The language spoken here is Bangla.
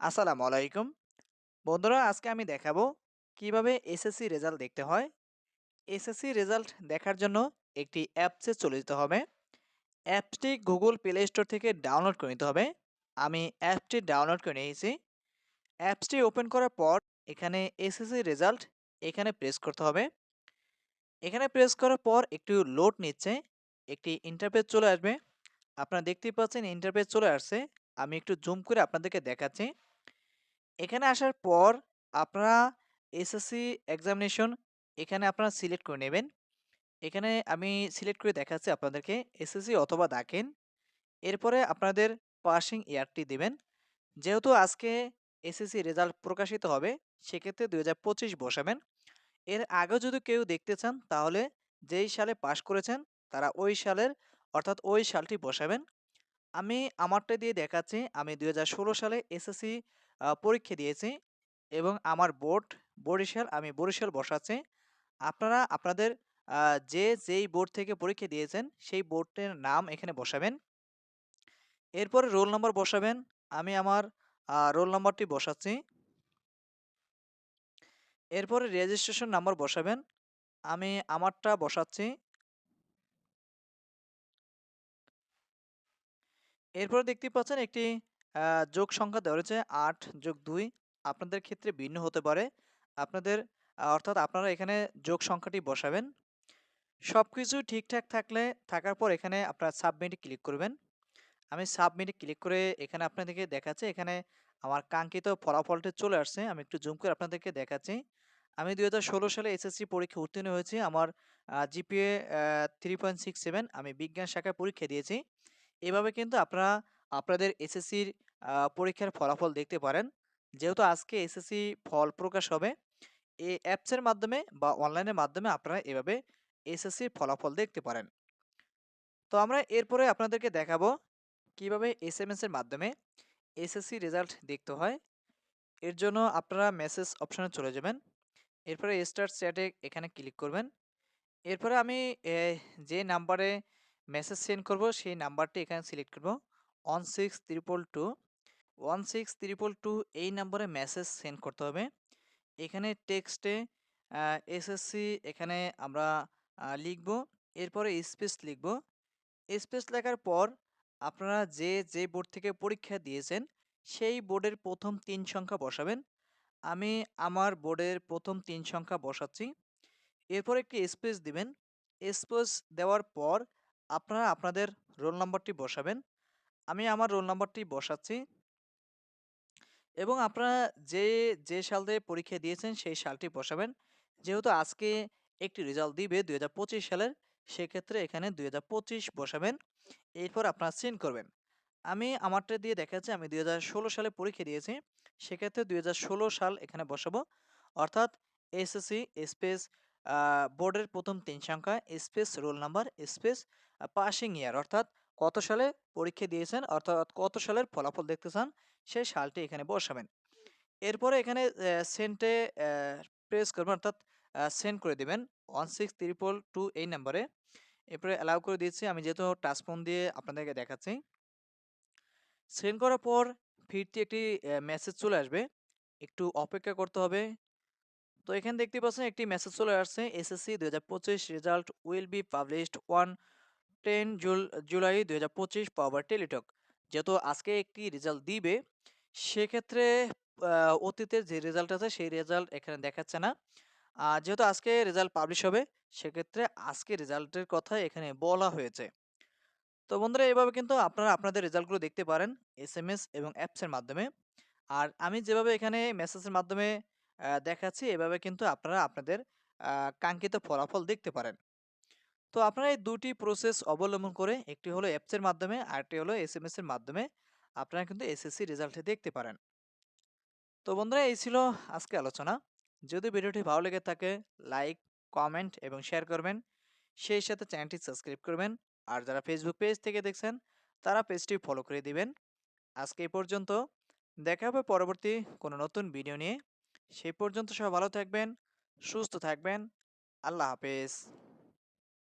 আসসালামু আলাইকুম। বন্ধুরা, আজকে আমি দেখাবো কীভাবে এসএসসি রেজাল্ট দেখতে হয়। এসএসসি রেজাল্ট দেখার জন্য একটি অ্যাপসে চলে যেতে হবে। অ্যাপসটি গুগল প্লে স্টোর থেকে ডাউনলোড করে নিতে হবে। আমি অ্যাপটি ডাউনলোড করে নিয়েছি। অ্যাপসটি ওপেন করার পর এখানে এসএসসি রেজাল্ট এখানে প্রেস করতে হবে। এখানে প্রেস করার পর একটু লোড নিচ্ছে, একটি ইন্টারপেজ চলে আসবে। আপনারা দেখতেই পাচ্ছেন ইন্টারপেজ চলে আসছে। আমি একটু জুম করে আপনাদেরকে দেখাচ্ছি। এখানে আসার পর আপনারা এসএসসি এক্সামিনেশন এখানে আপনারা সিলেক্ট করে নেবেন। এখানে আমি সিলেক্ট করে দেখাচ্ছি আপনাদেরকে এসএসসি অথবা দাকেন এরপরে আপনাদের পাসিং ইয়ারটি দেবেন। যেহেতু আজকে এসএসসি রেজাল্ট প্রকাশিত হবে, সেক্ষেত্রে দু হাজার পঁচিশ বসাবেন। এর আগেও যদি কেউ দেখতে চান, তাহলে যেই সালে পাশ করেছেন, তারা ওই সালের, অর্থাৎ ওই সালটি বসাবেন। আমি আমারটা দিয়ে দেখাচ্ছি, আমি দুই হাজার ষোলো সালে এসএসসি পরীক্ষা দিয়েছি এবং আমার বোর্ড বরিশাল আমি বরিশাল বসাচ্ছি। আপনারা, আপনাদের যে, যেই বোর্ড থেকে পরীক্ষা দিয়েছেন, সেই বোর্ডের নাম এখানে বসাবেন। এরপরে রোল নম্বর বসাবেন। আমি আমার রোল নম্বরটি বসাচ্ছি। এরপরে রেজিস্ট্রেশন নাম্বার বসাবেন। আমি আমারটা বসাচ্ছি। এরপরে দেখতে পাচ্ছেন একটি যোগ সংখ্যা দেওয়া রয়েছে আট যোগ দুই। আপনাদের ক্ষেত্রে ভিন্ন হতে পারে। আপনাদের অর্থাৎ আপনারা এখানে যোগ সংখ্যাটি বসাবেন। সব কিছু ঠিকঠাক থাকলে, থাকার পর এখানে আপনার সাবমিটে ক্লিক করবেন। আমি সাবমিটে ক্লিক করে এখানে আপনাদেরকে দেখাচ্ছি। এখানে আমার কাঙ্ক্ষিত ফলাফলটি চলে আসছে। আমি একটু জুম করে আপনাদেরকে দেখাচ্ছি। আমি দুই হাজার ষোলো সালে এসএসসি পরীক্ষা উত্তীর্ণ হয়েছি। আমার GPA three point six seven আমি বিজ্ঞান শাখায় পরীক্ষা দিয়েছি। এভাবে কিন্তু আপনারা, আপনাদের এসএসসির পরীক্ষার ফলাফল দেখতে পারেন। যেহেতু আজকে এসএসসি ফল প্রকাশ হবে এই অ্যাপসের মাধ্যমে বা অনলাইনের মাধ্যমে আপনারা এভাবে এসএসসির ফলাফল দেখতে পারেন। তো আমরা এরপরে আপনাদেরকে দেখাবো কীভাবে এসএমএস এর মাধ্যমে এসএসসি রেজাল্ট দেখতে হয়। এর জন্য আপনারা মেসেজ অপশনে চলে যাবেন। এরপরে স্টার্ট চ্যাটে এখানে ক্লিক করবেন। এরপরে আমি যে নাম্বারে মেসেজ সেন্ড করব, সেই নাম্বারটি এখানে সিলেক্ট করব। One six triple two one six triple two এই নাম্বারে মেসেজ সেন্ড করতে হবে। এখানে টেক্সটে এসএসসি এখানে আমরা লিখব, এরপরে স্পেস লিখব। স্পেস লেখার পর আপনারা যে যে বোর্ড থেকে পরীক্ষা দিয়েছেন, সেই বোর্ডের প্রথম তিন সংখ্যা বসাবেন। আমি আমার বোর্ডের প্রথম তিন সংখ্যা বসাচ্ছি। এরপর একটি স্পেস দিবেন। স্পেস দেওয়ার পর আপনারা আপনাদের রোল নাম্বারটি বসাবেন। আমি আমার রোল নাম্বারটি বসাচ্ছি। এবং আপনারা যে যে সাল পরীক্ষা দিয়েছেন, সেই সালটি বসাবেন। যেহেতু আজকে একটি রেজাল্ট দিবে দুই হাজার পঁচিশ সালের, সেক্ষেত্রে এখানে দুই হাজার পঁচিশ বসাবেন। এরপর আপনারা সেন্ড করবেন। আমি আমারটা দিয়ে দেখাচ্ছি, আমি দুই হাজার ষোলো সালে পরীক্ষা দিয়েছি, সেক্ষেত্রে দুই হাজার ষোলো সাল এখানে বসাবো। অর্থাৎ এসএসসি স্পেস বোর্ডের প্রথম তিন সংখ্যা space roll number space passing year অর্থাৎ কত সালে পরীক্ষা দিয়েছেন, অর্থাৎ কত সালের ফলাফল দেখতে চান সেই সালটি এখানে বসাবেন। এরপরে এখানে সেন্টে প্রেস করবেন, অর্থাৎ সেন্ড করে দিবেন। ওয়ান সিক্স ত্রিপল টু এই নাম্বারে এরপরে অ্যালাউ করে দিচ্ছি আমি যেহেতু টাচফোন দিয়ে আপনাদেরকে দেখাচ্ছি। সেন্ড করার পর ফিরতি একটি মেসেজ চলে আসবে। একটু অপেক্ষা করতে হবে। তো এখানে দেখতে পাচ্ছেন একটি মেসেজ চলে আসছে। এসএসসি দু হাজার পঁচিশ result will be published one ten July দু হাজার পঁচিশ পাওয়ার টেলিটক যেহেতু আজকে একটি রেজাল্ট দিবে সেক্ষেত্রে অতীতের যে রেজাল্ট আছে, সেই রেজাল্ট এখানে দেখাচ্ছে না। আর যেহেতু আজকে রেজাল্ট পাবলিশ হবে, সেক্ষেত্রে আজকে রেজাল্টের কথা এখানে বলা হয়েছে। তো বন্ধুরা, এভাবে কিন্তু আপনারা আপনাদের রেজাল্টগুলো দেখতে পারেন এস এম এস এবং অ্যাপসের মাধ্যমে। আর আমি যেভাবে এখানে মেসেজের মাধ্যমে দেখাচ্ছি, এভাবে কিন্তু আপনারা আপনাদের কাঙ্ক্ষিত ফলাফল দেখতে পারেন। তো আপনারা এই দুটি প্রসেস অবলম্বন করে, একটি হলো অ্যাপসের মাধ্যমে, আরেকটি হলো এস এর মাধ্যমে আপনারা কিন্তু এসএসসি রেজাল্টে দেখতে পারেন। তো বন্ধুরা, এই ছিল আজকে আলোচনা। যদি ভিডিওটি ভালো লেগে থাকে লাইক কমেন্ট এবং শেয়ার করবেন। সেই সাথে চ্যানেলটি সাবস্ক্রাইব করবেন। আর যারা ফেসবুক পেজ থেকে দেখছেন, তারা পেজটি ফলো করে দিবেন। আজকে এই পর্যন্ত। দেখা হবে পরবর্তী কোনো নতুন ভিডিও নিয়ে। সেই পর্যন্ত সব ভালো থাকবেন, সুস্থ থাকবেন। আল্লাহ হাফেজ।